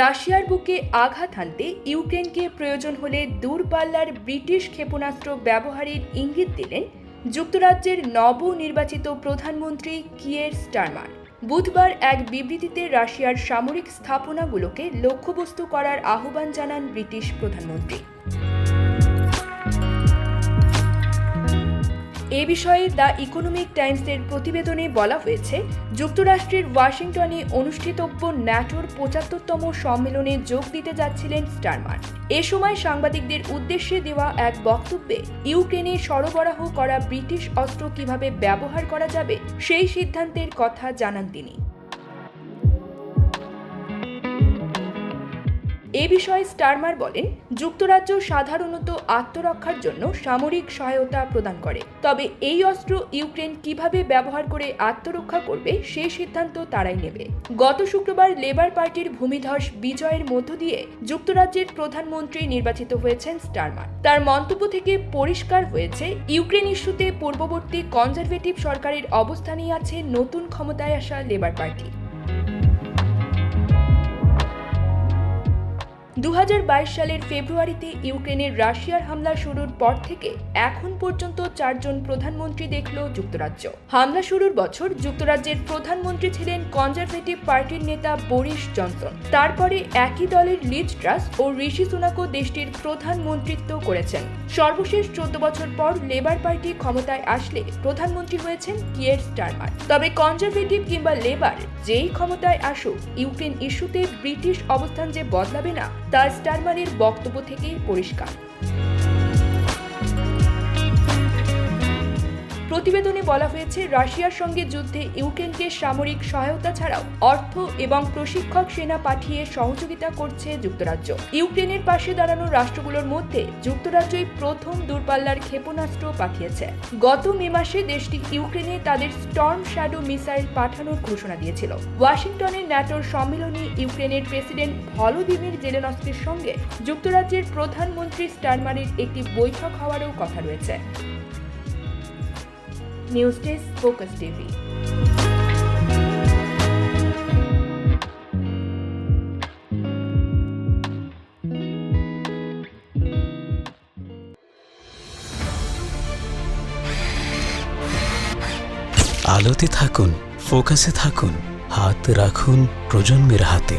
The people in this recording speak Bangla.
রাশিয়ার বুকে আঘাত হানতে ইউক্রেনকে প্রয়োজন হলে দূরপাল্লার ব্রিটিশ ক্ষেপণাস্ত্র ব্যবহারের ইঙ্গিত দিলেন যুক্তরাজ্যের নবনির্বাচিত প্রধানমন্ত্রী কিয়ের স্টারমার। বুধবার এক বিবৃতিতে রাশিয়ার সামরিক স্থাপনাগুলোকে লক্ষ্যবস্তু করার আহ্বান জানান ব্রিটিশ প্রধানমন্ত্রী। এ বিষয়ে দ্য ইকোনমিক টাইমসের প্রতিবেদনে বলা হয়েছে, যুক্তরাষ্ট্রের ওয়াশিংটনে অনুষ্ঠিতব্য ন্যাটোর পঁচাত্তরতম সম্মেলনে যোগ দিতে যাচ্ছিলেন স্টারমার। এ সময় সাংবাদিকদের উদ্দেশ্যে দেওয়া এক বক্তব্যে ইউক্রেনে সরবরাহ করা ব্রিটিশ অস্ত্র কীভাবে ব্যবহার করা যাবে সেই সিদ্ধান্তের কথা জানান তিনি। এ বিষয়ে স্টারমার বলেন, যুক্তরাজ্য সাধারণত আত্মরক্ষার জন্য সামরিক সহায়তা প্রদান করে। তবে এই অস্ত্র ইউক্রেন কীভাবে ব্যবহার করে আত্মরক্ষা করবে সেই সিদ্ধান্ত তারাই নেবে। গত শুক্রবার লেবার পার্টির ভূমিধস বিজয়ের মধ্য দিয়ে যুক্তরাজ্যের প্রধানমন্ত্রী নির্বাচিত হয়েছেন স্টারমার। তার মন্তব্য থেকে পরিষ্কার হয়েছে, ইউক্রেন ইস্যুতে পূর্ববর্তী কনজারভেটিভ সরকারের অবস্থানেই আছে নতুন ক্ষমতায় আসা লেবার পার্টি। দু হাজার বাইশ সালের ফেব্রুয়ারিতে ইউক্রেনের রাশিয়ার হামলা শুরুর পর থেকে এখন পর্যন্ত চারজন প্রধানমন্ত্রী দেখল যুক্তরাজ্য। হামলা শুরুর বছর যুক্তরাজ্যের প্রধানমন্ত্রী ছিলেন কনজারভেটিভ পার্টির নেতা বরিস জনসন। তারপরে একই দলের লিজ ট্রাস ও ঋষি সুনাকও দেশটির প্রধানমন্ত্রিত্ব করেছেন। সর্বশেষ চোদ্দ বছর পর লেবার পার্টি ক্ষমতায় আসলে প্রধানমন্ত্রী হয়েছেন কিয়ের স্টারমার। তবে কনজারভেটিভ কিংবা লেবার যেই ক্ষমতায় আসুক, ইউক্রেন ইস্যুতে ব্রিটিশ অবস্থান যে বদলাবে না তা স্টারমানের বক্তব্য থেকেই পরিষ্কার। প্রতিবেদনে বলা হয়েছে, রাশিয়ার সঙ্গে যুদ্ধে ইউক্রেনকে সামরিক সহায়তা ছাড়াও অর্থ এবং প্রশিক্ষক সেনা পাঠিয়ে সহযোগিতা করছে যুক্তরাজ্য। ইউক্রেনের পাশে দাঁড়ানো রাষ্ট্রগুলোর মধ্যে যুক্তরাজ্যই প্রথম দূরপাল্লার ক্ষেপণাস্ত্র পাঠিয়েছে। গত মে মাসে দেশটি ইউক্রেনে তাদের স্টর্ম শ্যাডো মিসাইল পাঠানোর ঘোষণা দিয়েছিল। ওয়াশিংটনের ন্যাটোর সম্মেলনে ইউক্রেনের প্রেসিডেন্ট ভলোদিমির জেলেনস্কির সঙ্গে যুক্তরাজ্যের প্রধানমন্ত্রী স্টারমারের একটি বৈঠক হওয়ারও কথা রয়েছে। নিউজ ডেস্ক ফোকাস টিভি আলোতে থাকুন ফোকাসে থাকুন হাত রাখুন প্রজন্মের হাতে